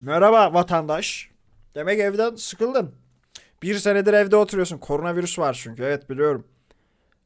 Merhaba vatandaş. Demek evden sıkıldın. Bir senedir evde oturuyorsun. Koronavirüs var çünkü. Evet biliyorum.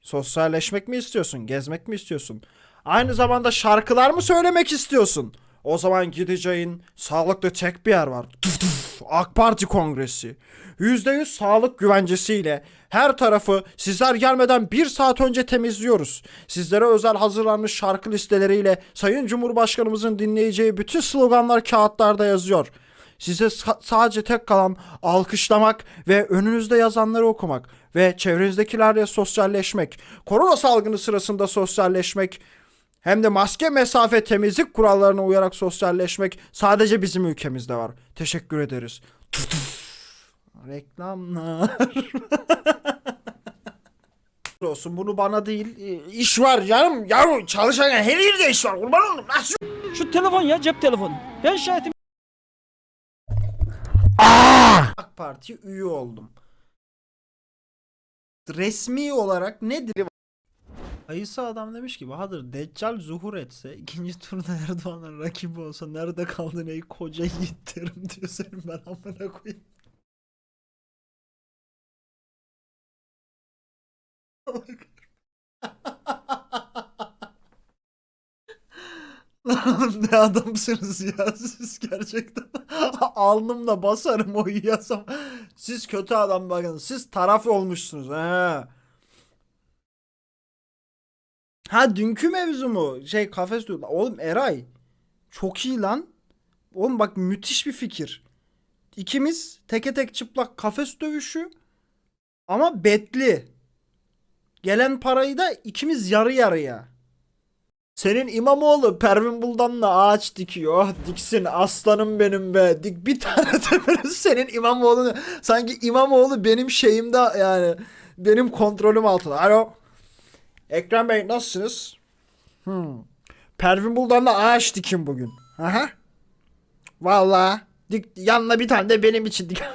Sosyalleşmek mi istiyorsun? Gezmek mi istiyorsun? Aynı zamanda şarkılar mı söylemek istiyorsun? O zaman gideceğin sağlıklı tek bir yer var. Tuf AK Parti Kongresi. %100 sağlık güvencesiyle her tarafı sizler gelmeden bir saat önce temizliyoruz. Sizlere özel hazırlanmış şarkı listeleriyle Sayın Cumhurbaşkanımızın dinleyeceği bütün sloganlar kağıtlarda yazıyor. Size sa- sadece tek kalan alkışlamak ve önünüzde yazanları okumak ve çevrenizdekilerle sosyalleşmek. Korona salgını sırasında sosyalleşmek hem de maske mesafe temizlik kurallarına uyarak sosyalleşmek sadece bizim ülkemizde var. Teşekkür ederiz. Reklamlar. olsun bunu bana değil e, iş var canım yavrum çalışan her yerde iş var kurban olayım nasıl Şu telefon ya cep telefonu. Ben şahitim. AK Parti üye oldum. Resmi olarak nedir? Ayısı adam demiş ki Bahadır Deccal zuhur etse ikinci turda Erdoğan'ın rakibi olsa nerede kaldın ey koca yiğit derim diyor senin ben amına koyayım. Lan ne adamsınız ya siz gerçekten. Alnımla basarım o yasam. Siz kötü adam bakın. Siz taraf olmuşsunuz. He. Ha dünkü mevzu mu? Şey kafes diyor. Oğlum Eray. Çok iyi lan. Oğlum bak müthiş bir fikir. İkimiz teke tek çıplak kafes dövüşü. Ama betli. Gelen parayı da ikimiz yarı yarıya. Senin İmamoğlu Pervin Buldan'la ağaç dikiyor. Oh, diksin aslanım benim be. Dik bir tane böyle senin İmamoğlu sanki İmamoğlu benim şeyimde yani benim kontrolüm altında. Alo. Ekrem Bey nasılsınız? Hmm. Pervin Buldan'la ağaç dikin bugün. Aha. Vallahi dik yanına bir tane de benim için dik.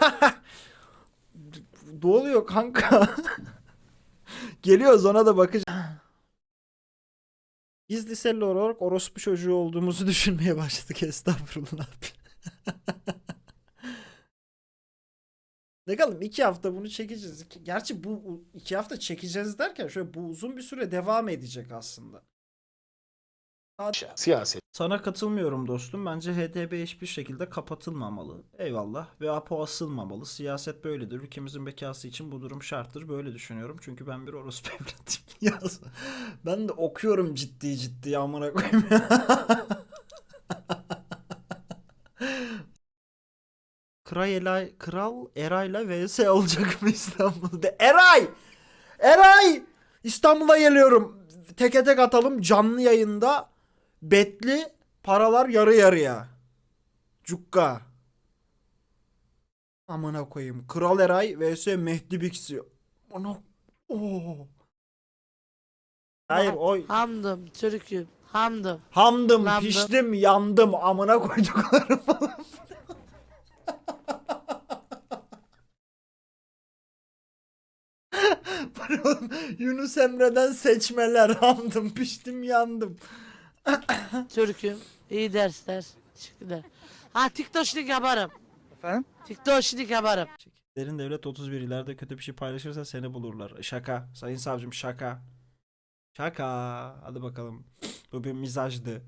ne oluyor kanka? Geliyoruz ona da bakacağız. Biz liseli olarak orospu çocuğu olduğumuzu düşünmeye başladık estağfurullah. Bakalım iki hafta bunu çekeceğiz. Gerçi bu iki hafta çekeceğiz derken şöyle bu uzun bir süre devam edecek aslında. Siyaset. Sana katılmıyorum dostum. Bence HDP hiçbir şekilde kapatılmamalı. Eyvallah. Ve APO asılmamalı. Siyaset böyledir. Ülkemizin bekası için bu durum şarttır. Böyle düşünüyorum. Çünkü ben bir orospu evlatıyım. Yaz. Ben de okuyorum ciddi ciddi amına koyayım. Kral Elay, Kral Eray'la vs olacak mı İstanbul'da? Eray! Eray! İstanbul'a geliyorum. Teke tek atalım canlı yayında. Betli paralar yarı yarıya. Cukka. Amına koyayım. Kral Eray vs Mehdi Biksi. Ana. Oo. Hayır o Hamdım Türk'üm. Hamdım. hamdım, Landım. piştim, yandım. Amına koyduklarım falan. Oğlum? Yunus Emre'den seçmeler. Hamdım, piştim, yandım. Türk'üm. İyi dersler. Teşekkürler. Ha TikTok şimdi yaparım. Efendim? TikTok şimdi yaparım. Derin devlet 31 ileride kötü bir şey paylaşırsa seni bulurlar. Şaka. Sayın savcım şaka. Şaka. Hadi bakalım. Bu bir mizajdı.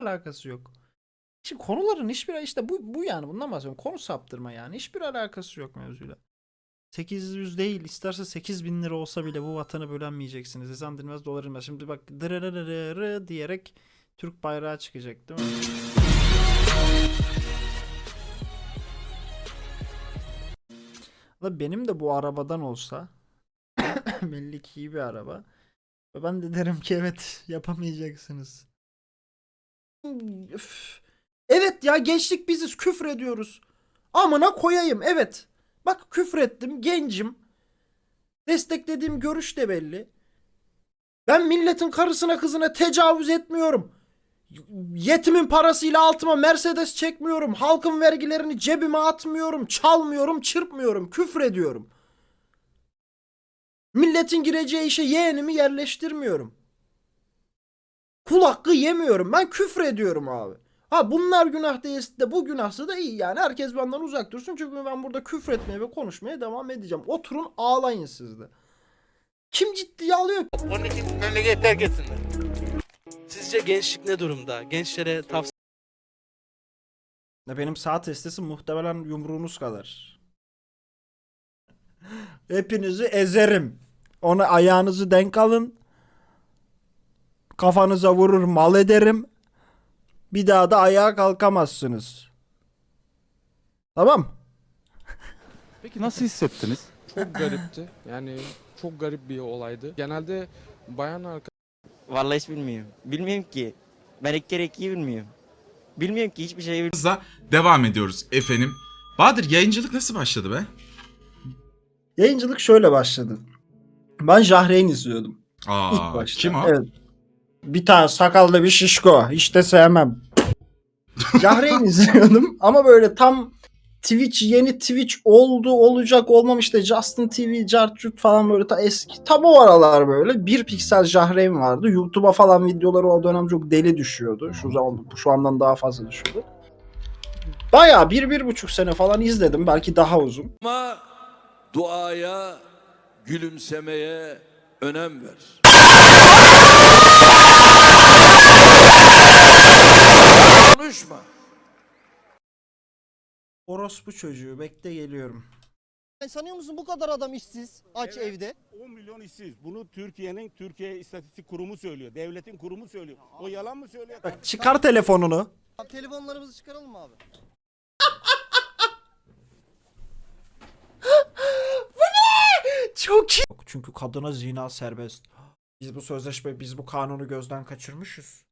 Alakası yok. Şimdi konuların hiçbir işte bu, bu yani bundan bahsediyorum. Konu saptırma yani. Hiçbir alakası yok mevzuyla. 800 değil isterse 8000 lira olsa bile bu vatanı bölenmeyeceksiniz. Ezan dinmez dolar inmez. Şimdi bak dırırırırı diyerek Türk bayrağı çıkacak değil mi? Benim de bu arabadan olsa belli ki iyi bir araba. Ben de derim ki evet yapamayacaksınız. Üf. Evet ya gençlik biziz küfür ediyoruz. Amına koyayım evet. Bak küfür ettim gencim. Desteklediğim görüş de belli. Ben milletin karısına kızına tecavüz etmiyorum. Yetimin parasıyla altıma Mercedes çekmiyorum. Halkın vergilerini cebime atmıyorum. Çalmıyorum, çırpmıyorum. Küfür ediyorum. Milletin gireceği işe yeğenimi yerleştirmiyorum. Kul hakkı yemiyorum. Ben küfür ediyorum abi. Ha bunlar günah değilse de bu günahsa da iyi yani. Herkes benden uzak dursun. Çünkü ben burada küfür etmeye ve konuşmaya devam edeceğim. Oturun ağlayın siz de. Kim ciddiye alıyor? Onun için memleket terk etsinler. Sizce gençlik ne durumda? Gençlere tavsiye Benim sağ testisi muhtemelen yumruğunuz kadar. Hepinizi ezerim. Ona ayağınızı denk alın. Kafanıza vurur mal ederim. Bir daha da ayağa kalkamazsınız. Tamam. Peki nasıl hissettiniz? Çok garipti. Yani çok garip bir olaydı. Genelde bayan arka Vallahi hiç bilmiyorum. Bilmiyorum ki. Ben ilk kere ikiyi bilmiyorum. Bilmiyorum ki hiçbir şey bilmiyorum. Hızla devam ediyoruz efendim. Bahadır yayıncılık nasıl başladı be? Yayıncılık şöyle başladı. Ben Jahreyn izliyordum. Aa, İlk başta. kim o? Evet. Bir tane sakallı bir şişko. Hiç de sevmem. Jahreyn izliyordum ama böyle tam Twitch yeni Twitch oldu olacak olmamış da Justin TV, Cartcut falan böyle ta eski. Tam o aralar böyle bir piksel Jahreyn vardı. YouTube'a falan videoları o dönem çok deli düşüyordu. Şu zaman şu andan daha fazla düşüyordu. Bayağı bir, bir buçuk sene falan izledim. Belki daha uzun. Ama duaya, gülümsemeye önem ver. Konuşma. Orospu çocuğu bekle geliyorum. Sen sanıyor musun bu kadar adam işsiz, aç evde? 10 milyon işsiz. Bunu Türkiye'nin Türkiye İstatistik Kurumu söylüyor. Devletin kurumu söylüyor. O yalan mı söylüyor? Bak çıkar telefonunu. Telefonlarımızı çıkaralım mı abi? Çok iyi. Çünkü kadına zina serbest. Biz bu sözleşme, biz bu kanunu gözden kaçırmışız.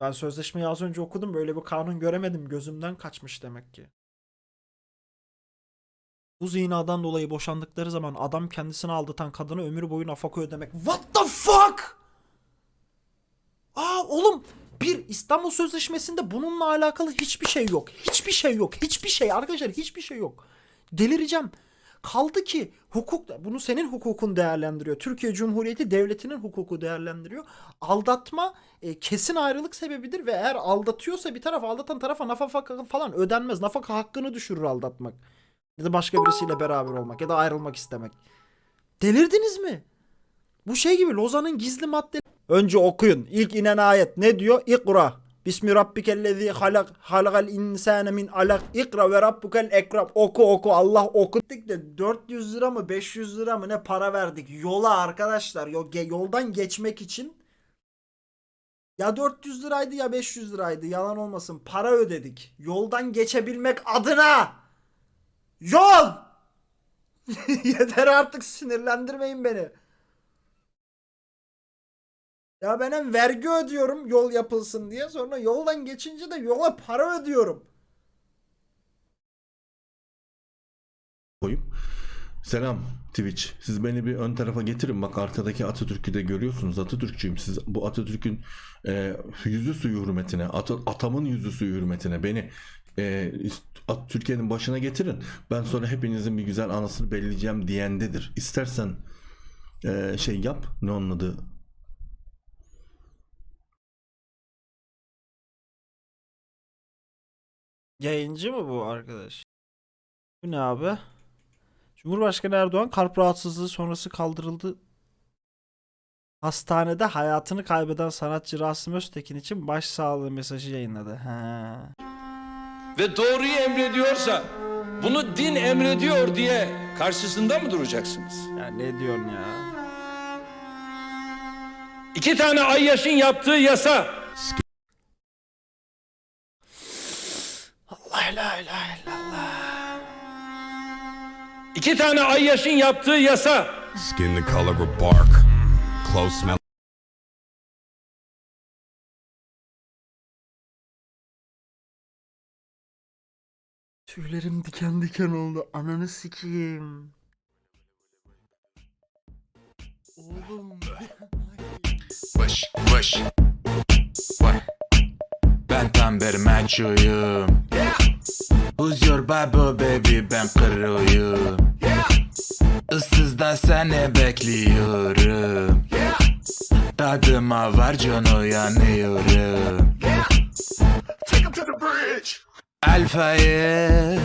Ben sözleşmeyi az önce okudum. Böyle bir kanun göremedim. Gözümden kaçmış demek ki. Bu zinadan dolayı boşandıkları zaman adam kendisini aldatan kadına ömür boyu nafaka ödemek. What the fuck? Aa oğlum bir İstanbul Sözleşmesi'nde bununla alakalı hiçbir şey yok. Hiçbir şey yok. Hiçbir şey arkadaşlar hiçbir şey yok. Delireceğim. Kaldı ki hukuk bunu senin hukukun değerlendiriyor. Türkiye Cumhuriyeti devletinin hukuku değerlendiriyor. Aldatma e, kesin ayrılık sebebidir ve eğer aldatıyorsa bir taraf aldatan tarafa nafaka falan ödenmez. Nafaka hakkını düşürür aldatmak. Ya da başka birisiyle beraber olmak ya da ayrılmak istemek. Delirdiniz mi? Bu şey gibi Lozan'ın gizli madde. Önce okuyun. İlk inen ayet ne diyor? İkra. Bismi rabbikellezi halak halakal insane min alak. İkra ve rabbukel ekrab. Oku oku Allah okuttuk de 400 lira mı 500 lira mı ne para verdik yola arkadaşlar. Yoldan geçmek için ya 400 liraydı ya 500 liraydı yalan olmasın para ödedik. Yoldan geçebilmek adına. Yol! Yeter artık sinirlendirmeyin beni. Ya ben hem vergi ödüyorum yol yapılsın diye sonra yoldan geçince de yola para ödüyorum. koyup Selam Twitch. Siz beni bir ön tarafa getirin. Bak arkadaki Atatürk'ü de görüyorsunuz. Atatürkçüyüm. Siz bu Atatürk'ün e, yüzü suyu hürmetine, ata- atamın yüzü suyu hürmetine beni e, At- Türkiye'nin başına getirin. Ben sonra hepinizin bir güzel anısını belleyeceğim diyendedir. İstersen e, şey yap. Ne onun adı? Yayıncı mı bu arkadaş? Bu ne abi? Cumhurbaşkanı Erdoğan kalp rahatsızlığı sonrası kaldırıldı. Hastanede hayatını kaybeden sanatçı Rasim Öztekin için başsağlığı mesajı yayınladı. Ha. Ve doğruyu emrediyorsa bunu din emrediyor diye karşısında mı duracaksınız? Ya ne diyorsun ya? İki tane Ayyaş'ın yaptığı yasa iki tane Ayyaş'ın yaptığı yasa Skin the color of bark. Close smell. Tüylerim diken diken oldu. Ananı sikeyim. Oğlum. Bush, bush. What? Ben tam bir maçoyum. Who's your babo baby ben kırıyım yeah. Issızda seni bekliyorum yeah. Tadıma var can uyanıyorum yeah. Take him to the bridge Alfa'yı